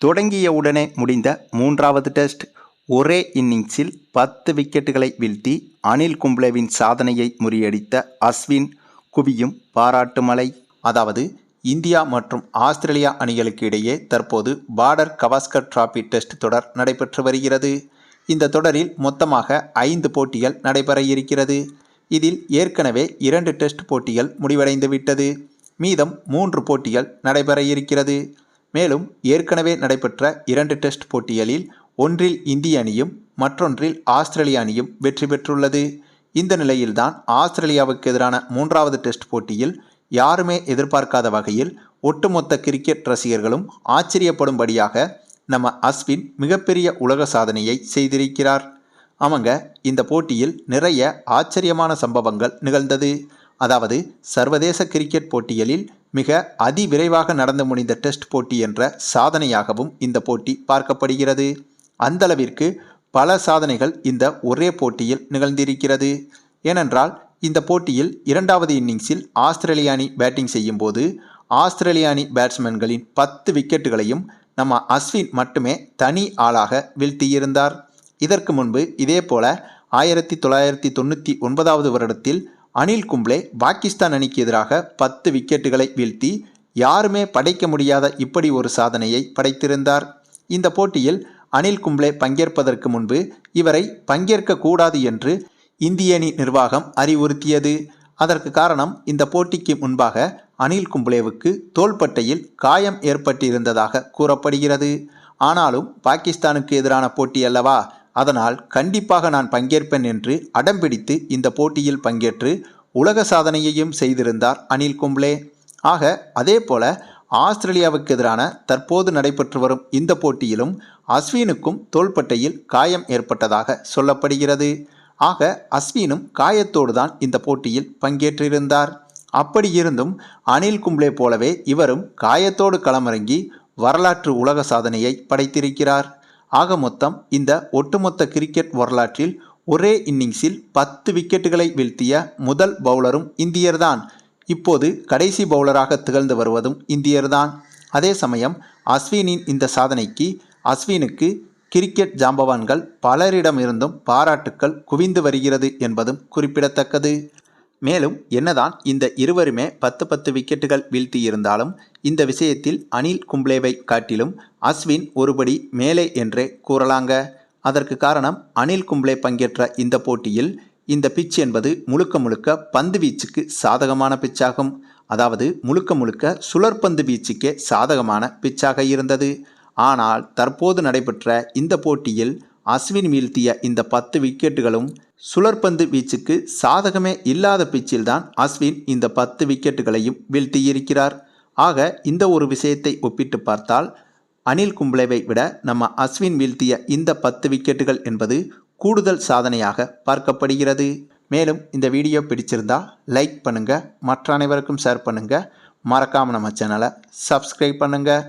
தொடங்கியவுடனே முடிந்த மூன்றாவது டெஸ்ட் ஒரே இன்னிங்ஸில் பத்து விக்கெட்டுகளை வீழ்த்தி அனில் கும்ப்ளேவின் சாதனையை முறியடித்த அஸ்வின் குவியும் பாராட்டு மலை அதாவது இந்தியா மற்றும் ஆஸ்திரேலியா அணிகளுக்கு இடையே தற்போது பார்டர் கவாஸ்கர் டிராபி டெஸ்ட் தொடர் நடைபெற்று வருகிறது. இந்த தொடரில் மொத்தமாக ஐந்து போட்டிகள் நடைபெற இருக்கிறது. இதில் ஏற்கனவே இரண்டு டெஸ்ட் போட்டிகள் முடிவடைந்து விட்டது மீதம் மூன்று போட்டிகள் நடைபெற இருக்கிறது. மேலும் ஏற்கனவே நடைபெற்ற இரண்டு டெஸ்ட் போட்டிகளில் ஒன்றில் இந்திய அணியும் மற்றொன்றில் ஆஸ்திரேலிய அணியும் வெற்றி பெற்றுள்ளது. இந்த நிலையில்தான் ஆஸ்திரேலியாவுக்கு எதிரான மூன்றாவது டெஸ்ட் போட்டியில் யாருமே எதிர்பார்க்காத வகையில் ஒட்டுமொத்த கிரிக்கெட் ரசிகர்களும் ஆச்சரியப்படும்படியாக நம்ம அஸ்வின் மிகப்பெரிய உலக சாதனையை செய்திருக்கிறார். அவங்க இந்த போட்டியில் நிறைய ஆச்சரியமான சம்பவங்கள் நிகழ்ந்தது. அதாவது சர்வதேச கிரிக்கெட் போட்டிகளில் மிக அதிவிரைவாக நடந்து முடிந்த டெஸ்ட் போட்டி என்ற சாதனையாகவும் இந்த போட்டி பார்க்கப்படுகிறது. அந்தளவிற்கு பல சாதனைகள் இந்த ஒரே போட்டியில் நிகழ்ந்திருக்கிறது. ஏனென்றால் இந்த போட்டியில் இரண்டாவது இன்னிங்ஸில் ஆஸ்திரேலிய அணி பேட்டிங் செய்யும்போது ஆஸ்திரேலிய அணி பேட்ஸ்மேன்களின் பத்து விக்கெட்டுகளையும் நம்ம அஸ்வின் மட்டுமே தனி ஆளாக வீழ்த்தியிருந்தார். இதற்கு முன்பு இதேபோல ஆயிரத்தி தொள்ளாயிரத்தி தொண்ணூற்றி ஒன்பதாவது வருடத்தில் அனில் கும்ப்ளே பாகிஸ்தான் அணிக்கு எதிராக பத்து விக்கெட்டுகளை வீழ்த்தி யாருமே படைக்க முடியாத இப்படி ஒரு சாதனையை படைத்திருந்தார். இந்த போட்டியில் அனில் கும்ப்ளே பங்கேற்பதற்கு முன்பு இவரை பங்கேற்க கூடாது என்று இந்திய அணி நிர்வாகம் அறிவுறுத்தியது. அதற்கு காரணம் இந்த போட்டிக்கு முன்பாக அனில் கும்ப்ளேவுக்கு தோள்பட்டையில் காயம் ஏற்பட்டிருந்ததாக கூறப்படுகிறது. ஆனாலும் பாகிஸ்தானுக்கு எதிரான போட்டி அல்லவா? அதனால் கண்டிப்பாக நான் பங்கேற்பேன் என்று அடம்பிடித்து இந்த போட்டியில் பங்கேற்று உலக சாதனையையும் செய்திருந்தார் அனில் கும்ப்ளே. ஆக அதே போல ஆஸ்திரேலியாவுக்கு எதிரான தற்போது நடைபெற்று வரும் இந்த போட்டியிலும் அஸ்வினுக்கும் தோள்பட்டையில் காயம் ஏற்பட்டதாக சொல்லப்படுகிறது. ஆக அஸ்வினும் காயத்தோடு தான் இந்த போட்டியில் பங்கேற்றிருந்தார். அப்படியிருந்தும் அனில் கும்ப்ளே போலவே இவரும் காயத்தோடு களமிறங்கி வரலாற்று உலக சாதனையை படைத்திருக்கிறார். ஆக மொத்தம் இந்த ஒட்டுமொத்த கிரிக்கெட் வரலாற்றில் ஒரே இன்னிங்ஸில் பத்து விக்கெட்டுகளை வீழ்த்திய முதல் பவுலரும் இந்தியர்தான். இப்போது கடைசி பவுலராக திகழ்ந்து வருவதும் இந்தியர்தான். அதே சமயம் அஸ்வினின் இந்த சாதனைக்கு அஸ்வினுக்கு கிரிக்கெட் ஜாம்பவான்கள் பலரிடமிருந்தும் பாராட்டுக்கள் குவிந்து வருகிறது என்பதும் குறிப்பிடத்தக்கது. மேலும் என்னதான் இந்த இருவருமே பத்து பத்து விக்கெட்டுகள் வீழ்த்தியிருந்தாலும் இந்த விஷயத்தில் அனில் கும்ப்ளேவை காட்டிலும் அஸ்வின் ஒருபடி மேலே என்றே கூறலாங்க. அதற்கு காரணம் அனில் கும்ப்ளே பங்கேற்ற இந்த போட்டியில் இந்த பிச் என்பது முழுக்க முழுக்க பந்து வீச்சுக்கு சாதகமான பிச்சாகும். அதாவது முழுக்க முழுக்க சுழற்பந்து வீச்சுக்கே சாதகமான பிச்சாக இருந்தது. ஆனால் தற்போது நடைபெற்ற இந்த போட்டியில் அஸ்வின் வீழ்த்திய இந்த பத்து விக்கெட்டுகளும் சுழற்பந்து வீச்சுக்கு சாதகமே இல்லாத பிச்சில்தான் அஸ்வின் இந்த பத்து விக்கெட்டுகளையும் வீழ்த்தியிருக்கிறார். ஆக இந்த ஒரு விஷயத்தை ஒப்பிட்டு பார்த்தால் அனில் கும்ப்ளேவை விட நம்ம அஸ்வின் வீழ்த்திய இந்த பத்து விக்கெட்டுகள் என்பது கூடுதல் சாதனையாக பார்க்கப்படுகிறது. மேலும் இந்த வீடியோ பிடிச்சிருந்தா லைக் பண்ணுங்கள் மற்ற அனைவருக்கும் ஷேர் பண்ணுங்கள் மறக்காமல் நம்ம சேனலை சப்ஸ்கிரைப் பண்ணுங்கள்